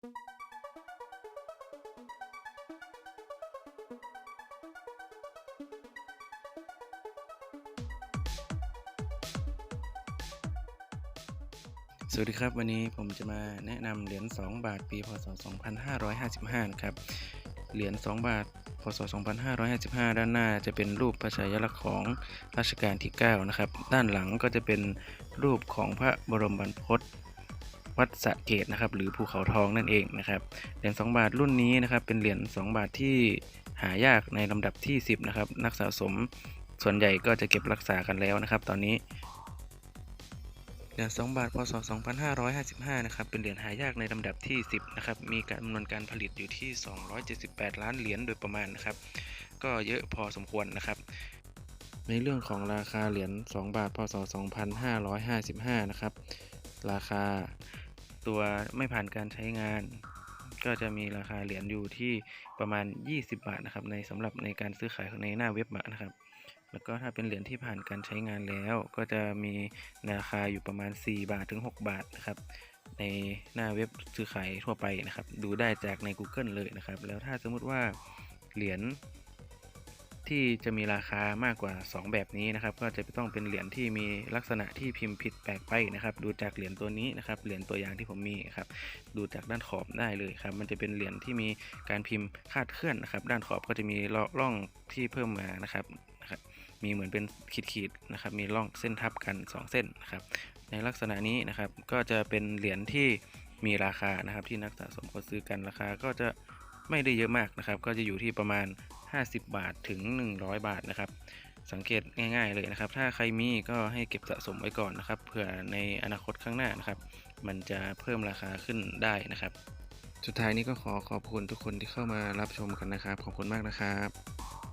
สวัสดีครับ วันนี้ผมจะมาแนะนำเหรียญ 2 บาทปีพศ 2555 นะครับ เหรียญ 2 บาทพศ 2555 ด้านหน้าจะเป็นรูปพระชายลักษณ์ของรัชกาลที่ 9 นะครับ ด้านหลังก็จะเป็นรูปของพระบรมบรรพต วัดสะเกตนะครับหรือภูเขาทองนั่นเองนะครับเหรียญ2บาทรุ่นนี้นะครับเป็นเหรียญ2บาทที่หายากในลำดับที่ 10นะครับนักสะสมส่วนใหญ่ก็จะเก็บรักษากันแล้วนะครับ ตอนนี้เหรียญ2บาทพศ 2555 นะครับ เป็นเหรียญหายากในลำดับที่ 10 นะครับ มีการจำนวนการผลิตอยู่ที่ 278 ล้านเหรียญโดยประมาณนะครับ ก็เยอะพอสมควรนะครับ ในเรื่องของราคาเหรียญ2บาทพศ 2555 นะครับ ราคา ตัวไม่ผ่านการใช้งาน ก็จะมีราคาเหรียญอยู่ที่ประมาณ 20 บาทนะครับในสำหรับในการซื้อขายในหน้าเว็บนะครับ แล้วก็ถ้าเป็นเหรียญที่ผ่านการใช้งานแล้ว ก็จะมีราคาอยู่ประมาณ 4 บาทถึง 6 บาทนะครับในหน้าเว็บซื้อขายทั่วไปนะครับ ดูได้จากใน Google เลยนะครับ แล้วถ้าสมมุติว่าเหรียญ ที่จะมีราคามากกว่า 2 แบบนี้นะครับ ก็จะต้องเป็นเหรียญที่มีลักษณะที่พิมพ์ผิดแปลกไปนะครับ ดูจากเหรียญตัวนี้นะครับเหรียญตัวอย่างที่ผมมีครับดูจากด้านขอบได้เลยครับ มันจะเป็นเหรียญที่มีการพิมพ์คาดเคลื่อนนะครับ ด้านขอบก็จะมีร่องที่เพิ่มมานะครับนะครับมีเหมือนเป็นขีดๆนะครับ มีร่องเส้นทับกัน 2 เส้นนะครับ ในลักษณะนี้นะครับก็จะเป็นเหรียญที่มีราคานะครับที่นักสะสมเขาซื้อกันราคาก็จะ ไม่ได้เยอะมากนะครับ ก็จะอยู่ที่ประมาณ 50 บาทถึง 100 บาทนะครับ สังเกตง่ายๆเลยนะครับ ถ้าใครมีก็ให้เก็บสะสมไว้ก่อนนะครับ เผื่อในอนาคตข้างหน้านะครับ มันจะเพิ่มราคาขึ้นได้นะครับ สุดท้ายนี้ก็ขอขอบคุณทุกคนที่เข้ามารับชมกันนะครับ ขอบคุณมากนะครับ